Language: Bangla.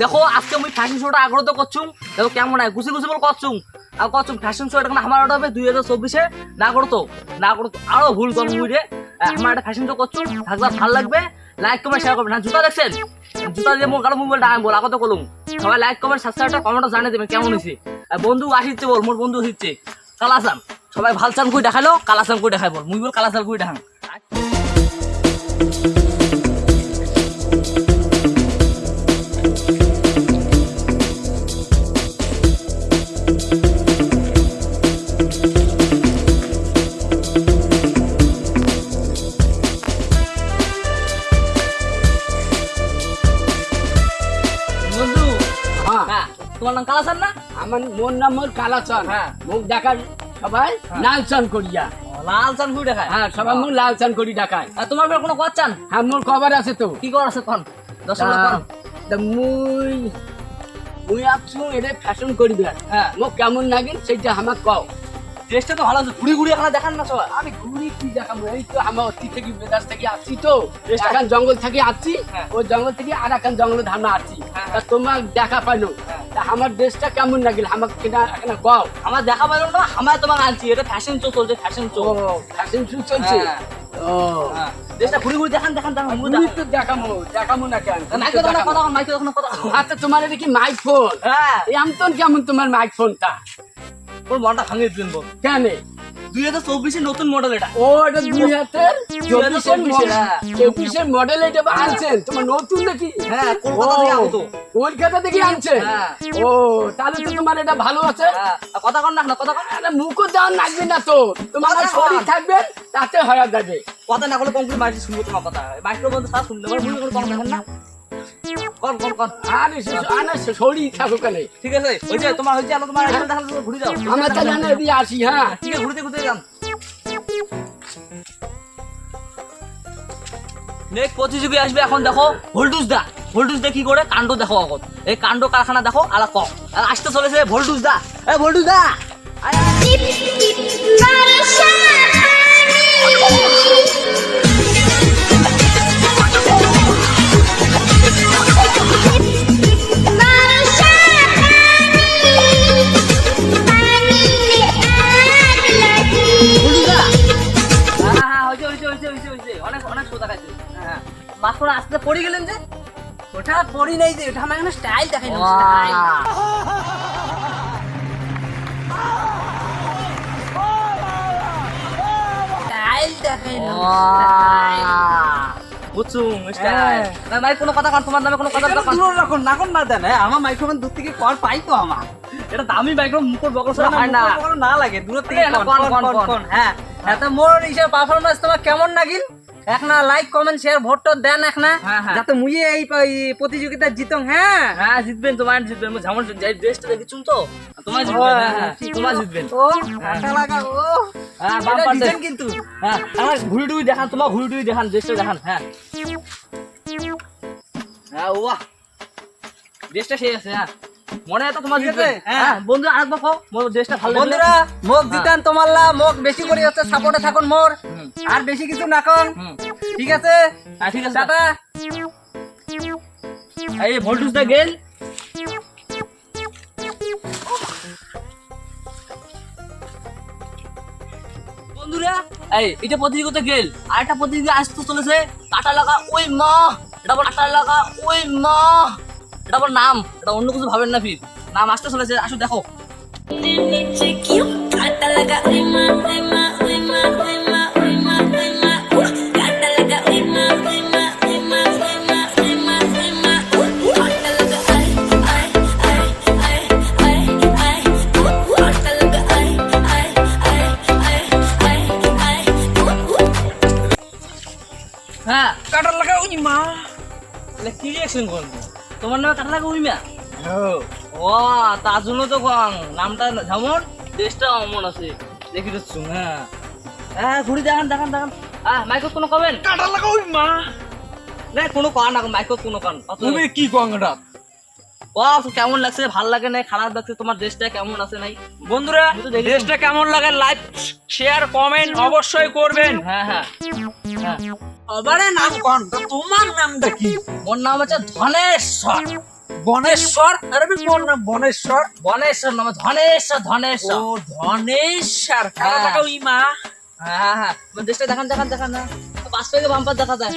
দেখো, আজকে মুই ফ্যাশন শোটা আগ্রহ তো করছুম। দেখো কেমন হয় গুছি গুছি বল করছুম। আর করছুম ফ্যাশন শো এটা আমার ওটা হবে, দুই হাজার চব্বিশে না করতো না করতো আরও ভুল করব মুই রে আমার একটা ফ্যাশন শো করছুম থাকলে ভালো লাগবে। লাইক কমেন্ট শেয়ার করবেন না, জুতা দেখছেন? জুতা দিয়ে মোর কারও মোবাইলটা আমি বল আগত কলুম সবাই লাইক কমেন্ট সাবস্ক্রাইব কমেন্টও জানিয়ে দেবেন কেমন হয়েছে। বন্ধু আসিচ্ছে বল, মোর বন্ধু আসিচ্ছে। কালাসান সবাই ভালো চান কই দেখাল কালাসান কই দেখাই বল। মুই বল কালাসান কই দেখাম। তোমার নাম কালাসান না? আমার মোর নাম মোর কালাচন হ্যাঁ। মুখ দেখার সবাই লালচন করিয়া। দেখায়? হ্যাঁ সবাই মুখ লালচন করি দেখায়। আর তোমার কোনো চান হ্যাঁ মোর আছে তো। কি কর আছে কন? দশ মুই মুই আপছু এটা ফ্যাশন করিবে। হ্যাঁ। মোক কেমন লাগিল সেইটা আমাক কও। ড্রেসটা তো ভালো আছে ঘুরি ঘুরি এখানে দেখান না সবাই। আমি ঘুরি কি দেখাবো? এই তো আমার অতি থেকে বেদাস থেকে আসছি তো। এখন জঙ্গল থেকে আসছি হ্যাঁ। ওই জঙ্গল থেকে আর এখন জঙ্গল ধামা আসছি হ্যাঁ। তা তোমার দেখা পাইলো। হ্যাঁ। আমার ড্রেসটা কেমন লাগিল? আমাকে কিনা এখানে কও। আমার দেখা পাইল না আমার তোমাকে আনছি। এটা ফ্যাশন শো চলছে ফ্যাশন শো ফ্যাশন শো চলছে? হ্যাঁ। ও। ড্রেসটা ঘুরি ঘুরি দেখান দেখান ঘুরি তো দেখামো দেখামো না কেন? মাইকে তখন কথা কন মাইকে তখন কথা আচ্ছা তোমার এটা কি মাইক ফোন হ্যাঁ। এমন কেমন তোমার মাইক ফোনটা ওর মনটা ভাঙিয়ে দিন বল। কেন? দুই হাজার চব্বিশের নতুন মডেল এটা। ও এটা দুই হাজার চব্বিশের চব্বিশের, হ্যাঁ। মডেল এটা আনছেন? তোমার নতুন নাকি? হ্যাঁ, কলকাতা থেকে ও, আগত। কলকাতা থেকে আনছেন? হ্যাঁ। ও তাহলে তো তোমার এটা ভালো আছে। হ্যাঁ কথা কন না না কথা কন। আরে মুখও দেওয়ার লাগবে না তো। তোমার শরীর থাকবে তাতে হয়ে যাবে। কথা না করলে কমপ্লিট মারছি শুনব তোমার কথা। মাইক্রোফোন সারা শুনতে পারব করে কম না? কন কন কন? আরে সে- আরে সে শরীর ঠিক আছে ওই যে তোমার হয়েছে আলো তোমার এখানে দেখান ঘুরে যাও। আমার তাহলে আমি এদিকে আসি হ্যাঁ। ঠিক আছে ঘুরতে ঘুরতে যান। নেক্সট প্রতিযোগী আসবে এখন দেখো ভোল্টুস দা। ভোল্টুস দা কি করে? কাণ্ড দেখো এখন এই কাণ্ড কারখানা দেখো আর কম। আর আসতে চলেছে ভোল্টুস দা। এ ভোল্টুস দা! হ্যাঁ আসতে পড়ে গেলেন যে? ওটা পড়ি নাই যে ওটা আমার স্টাইল দেখাই। স্টাইল দেখাই বুঝছুম স্টাইল না কোনো কথা কন তোমার নামে কোনো কথা কন। দূর রাখুন না কোন না দেন হ্যাঁ, আমার মাইক্রোফোন দূর থেকে কল পাই তো আমার। এটা দামি মাইক্রো মুখর বকর সরা না। না লাগে দূর থেকে হ্যাঁ। হ্যাঁ তো মোর ইসে পারফরম্যান্স তোমার কেমন লাগিল এক না লাইক কমেন্ট শেয়ার ভোট দেন এক না। হ্যাঁ, হ্যাঁ। যাতে মুই এই প্রতিযোগিতা জিতং হ্যাঁ। হ্যাঁ জিতবেন তোমার জিতবেন। যেমন যাই ড্রেসটা দেখেছুন তো। তোমার জিতবেন হ্যাঁ, হ্যাঁ, তোমার জিতবেন। ও আটা লাগা ও। হ্যাঁ বাম্পার ডিজাইন কিন্তু। হ্যাঁ আমার ঘুরি টুরি দেখান তোমার ঘুরি টুরি দেখান ড্রেসটা দেখান হ্যাঁ। হ্যাঁ ওয়া ড্রেসটা সেই আছে হ্যাঁ। মনে হয় তো তোমার হ্যাঁ। হ্যাঁ। বন্ধু আরেকবার কও মোর ড্রেসটা ভালো বন্ধুরা মোক জিতান তোমাল্লা মোক বেশি করে হচ্ছে সাপোর্টে থাকুন মোর। আর বেশি কিছু না কন। ঠিক আছে? হ্যাঁ ঠিক আছে। টাটা। এই ভোল্টুস দা গেল। বন্ধুরা এই এটা প্রতিযোগিতা গেল। আর একটা প্রতিযোগিতা আসতে চলেছে। কাটা লাগা ওই মা। এটা বল কাটা লাগা ওই মা। তারপর নাম এটা অন্য কিছু ভাবেন না ফির। নাম আসতে চলেছে আসো দেখো। হ্যাঁ। কাটার লাগা উনি মা। তাহলে কি রিয়াকশন করব? তোমার নামে কাটা লাগা উইমা ও তার জন্য তো কং নামটা যেমন দেশটা অমন আছে দেখি তো হ্যাঁ। হ্যাঁ ঘুরি দেখান দেখান দেখান। আহ কোনো কবেন? লাগা না কোনো কান না কোনো কান তুমি কি কংটা ও কেমন লাগছে? ভালো লাগে না খারাপ লাগছে? তোমার দেশটা কেমন আছে নাই? বন্ধুরা দেশটা কেমন লাগে? লাইক শেয়ার কমেন্ট অবশ্যই করবেন। হ্যাঁ হ্যাঁ। হ্যাঁ। আবারে নাম কোন? তোমার নামটা কি? ওর নাম হচ্ছে ধনেশ্বর। বনেশ্বর আরে বেশ কোন নাম বনেশ্বর। বনেশ্বর নাম ধনেশ্বর ধনেশ্বর। ও ধনেশ্বর। হ্যাঁ। টাকা ওই মা। হ্যাঁ হ্যাঁ। দেশটা দেখান দেখান দেখান না থেকে বাম্পার দেখা যায়।